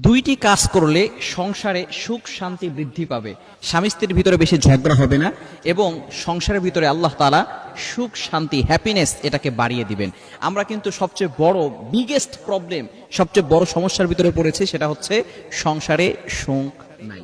দুইটি কাজ করলে সংসারে সুখ, শান্তি বৃদ্ধি পাবে। স্বামী স্ত্রীর ভিতরে বেশি ঝগড়া হবে না এবং সংসারের ভিতরে আল্লাহ তালা সুখ, শান্তি হ্যাপিনেস এটাকে বাড়িয়ে দিবেন। আমরা কিন্তু সবচেয়ে বড় বিগেস্ট প্রবলেম সবচেয়ে বড় সমস্যার ভিতরে পড়েছে, সেটা হচ্ছে সংসারে সুখ নাই।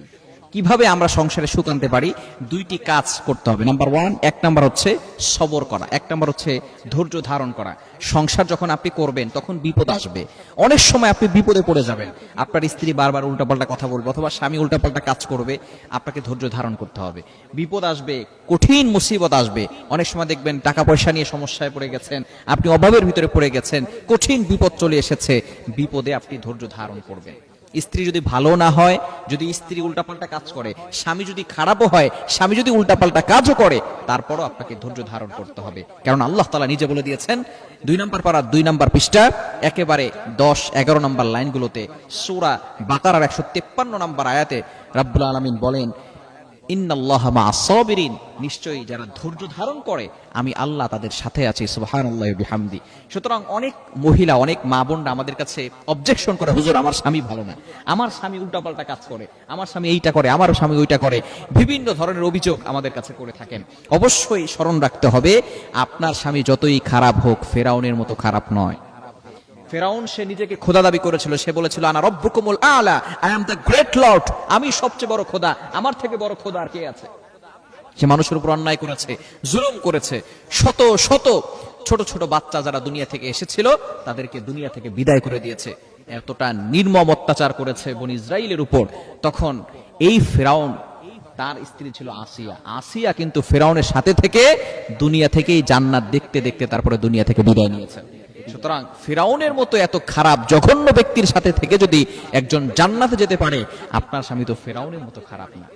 কীভাবে আমরা সংসারে সুখ আনতে পারি? দুইটি কাজ করতে হবে। নাম্বার ওয়ান এক নাম্বার হচ্ছে সবর করা। এক নাম্বার হচ্ছে ধৈর্য ধারণ করা। সংসার যখন আপনি করবেন, তখন বিপদ আসবে। অনেক সময় আপনি বিপদে পড়ে যাবেন। আপনার স্ত্রী বারবার উল্টাপাল্টা কথা বলবে, অথবা স্বামী উল্টাপাল্টা কাজ করবে, আপনাকে ধৈর্য ধারণ করতে হবে। বিপদ আসবে, কঠিন মুসিবত আসবে। অনেক সময় দেখবেন টাকা পয়সা নিয়ে সমস্যায় পড়ে গেছেন, আপনি অভাবের ভিতরে পড়ে গেছেন, কঠিন বিপদ চলে এসেছে। বিপদে আপনি ধৈর্য ধারণ করবেন। স্ত্রী যদি ভালো না হয়, যদি স্ত্রী উল্টাপাল্টা কাজ করে, স্বামী যদি খারাপও হয়, স্বামী যদি উল্টাপাল্টা কাজও করে, তারপরও আপনাকে ধৈর্য ধারণ করতে হবে। কারণ আল্লাহ তালা নিজে বলে দিয়েছেন, দুই নম্বর পাড়ার দুই নম্বর পৃষ্ঠা, একেবারে দশ, এগারো নম্বর লাইনগুলোতে সুরা বাকারার একশো তেপ্পান্ন নম্বর আয়াতে রাব্বুল আলমিন বলেন নিশ্চয়ই যারা ধৈর্য ধারণ করে, আমি আল্লাহ তাদের সাথে আছি, সুবহানাল্লাহি বিহামদি। সুতরাং অনেক মহিলা, অনেক মা বোনরা আমাদের কাছে অবজেকশন করে, হুজুর, আমার স্বামী ভালো না। আমার স্বামী উল্টাপাল্টা কাজ করে, আমার স্বামী এইটা করে, আমার স্বামী ওইটা করে। বিভিন্ন ধরনের অভিযোগ আমাদের কাছে করে থাকেন। অবশ্যই স্মরণ রাখতে হবে, আপনার স্বামী যতই খারাপ হোক, ফেরাউনের মতো খারাপ নয়। ফেরাউন সে নিজেকে খোদা দাবি করেছিল। সে বলেছিল, আনা রব্বুকুমুল আলা I am the great lord আমি সবচেয়ে বড় খোদা, আমার থেকে বড় খোদা আর কে আছে? সে মানুষের উপর অন্যায় করেছে, জুলুম করেছে, শত শত ছোট ছোট বাচ্চা যারা দুনিয়া থেকে এসেছিল, তাদেরকে দুনিয়া থেকে বিদায় করে দিয়েছে। এতটা নির্মম অত্যাচার করেছে বন ইসরায়েলের উপর। তখন এই ফেরাউন, তার স্ত্রী ছিল আসিয়া। আসিয়া কিন্তু ফেরাউনের সাথে থেকে দুনিয়া থেকেই জান্নাত দেখতে দেখতে তারপরে দুনিয়া থেকে বিদায় নিয়েছে। সুতরাং ফিরাউনের মতো এত খারাপ, জঘন্য ব্যক্তির সাথে থেকে যদি একজন জান্নাতে যেতে পারে, আপনার স্বামী তো ফেরাউনের মতো খারাপ না।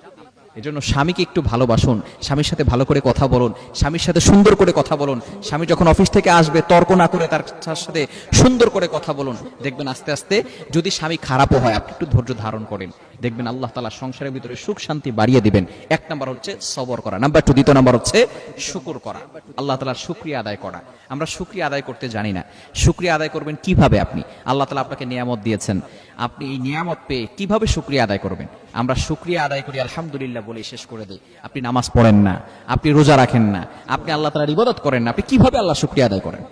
এজন্য স্বামীকে একটু ভালোবাসুন, স্বামীর সাথে ভালো করে কথা বলুন, স্বামীর সাথে সুন্দর করে কথা বলুন, স্বামী যখন অফিস থেকে আসবে, তর্ক না করে তার সাথে সুন্দর করে কথা বলুন। দেখবেন আস্তে আস্তে যদি স্বামী খারাপও হয়, আপনি একটু ধৈর্য ধারণ করেন। দেখবেন আল্লাহ তালা সংসারের ভিতরে সুখ শান্তি বাড়িয়ে দিবেন। এক নাম্বার হচ্ছে সবর করা। নাম্বার টু দ্বিতীয় নাম্বার হচ্ছে শুকুর করা। আল্লাহ তালার শুক্রিয়া আদায় করা। আমরা শুক্রিয়া আদায় করতে জানি না। শুক্রিয়া আদায় করবেন কীভাবে আপনি? আল্লাহ তালা আপনাকে নিয়ামত দিয়েছেন। আপনি এই নিয়ামত পেয়ে কীভাবে শুক্রিয়া আদায় করবেন? আমরা শুক্রিয়া আদায় করি, আলহামদুলিল্লাহ বলে শেষ করে দিই। আপনি নামাজ পড়েন না, আপনি রোজা রাখেন না, আপনি আল্লাহ তালার ইবাদত করেন না, আপনি কীভাবে আল্লাহ শুক্রিয়া আদায় করেন?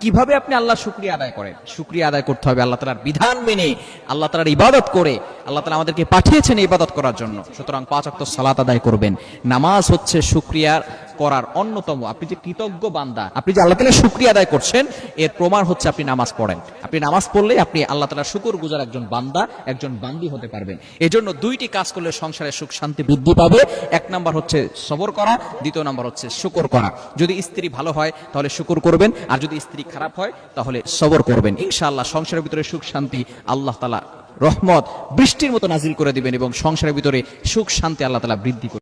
কীভাবে আপনি আল্লাহ শুক্রিয়া আদায় করেন? শুক্রিয়া আদায় করতে হবে আল্লাহ তালার বিধান মেনে, আল্লাহ তালার ইবাদত করে, আল্লাহ তালা আমাদেরকে পাঠিয়েছেন ইবাদত করার জন্য। সুতরাং পাঁচ অক্ত সালাত আদায় করবেন। নামাজ হচ্ছে শুক্রিয়া করার অন্যতম। আপনি যে কৃতজ্ঞ বান্দা, আপনি যে আল্লাহ তালা শুক্রিয়া আদায় করছেন, এর প্রমাণ হচ্ছে আপনি নামাজ পড়েন। আপনি নামাজ পড়লে আপনি আল্লাহ তালা শুকুর গুজার একজন বান্দা, একজন বান্দি হতে পারবেন। এজন্য দুইটি কাজ করলে সংসারে সুখ শান্তি বৃদ্ধি পাবে। এক নাম্বার হচ্ছে সবর করা, দ্বিতীয় নাম্বার হচ্ছে শুকর করা। যদি স্ত্রী ভালো হয়, তাহলে শুকুর করবেন, আর যদি স্ত্রী খারাপ হয়, তাহলে সবর করবেন। ইনশাআল্লাহ সংসারের ভিতরে সুখ শান্তি আল্লাহ তালা রহমত বৃষ্টির মতো নাজিল করে দিবেন এবং সংসারের ভিতরে সুখ শান্তি আল্লাহ তালা বৃদ্ধি করবেন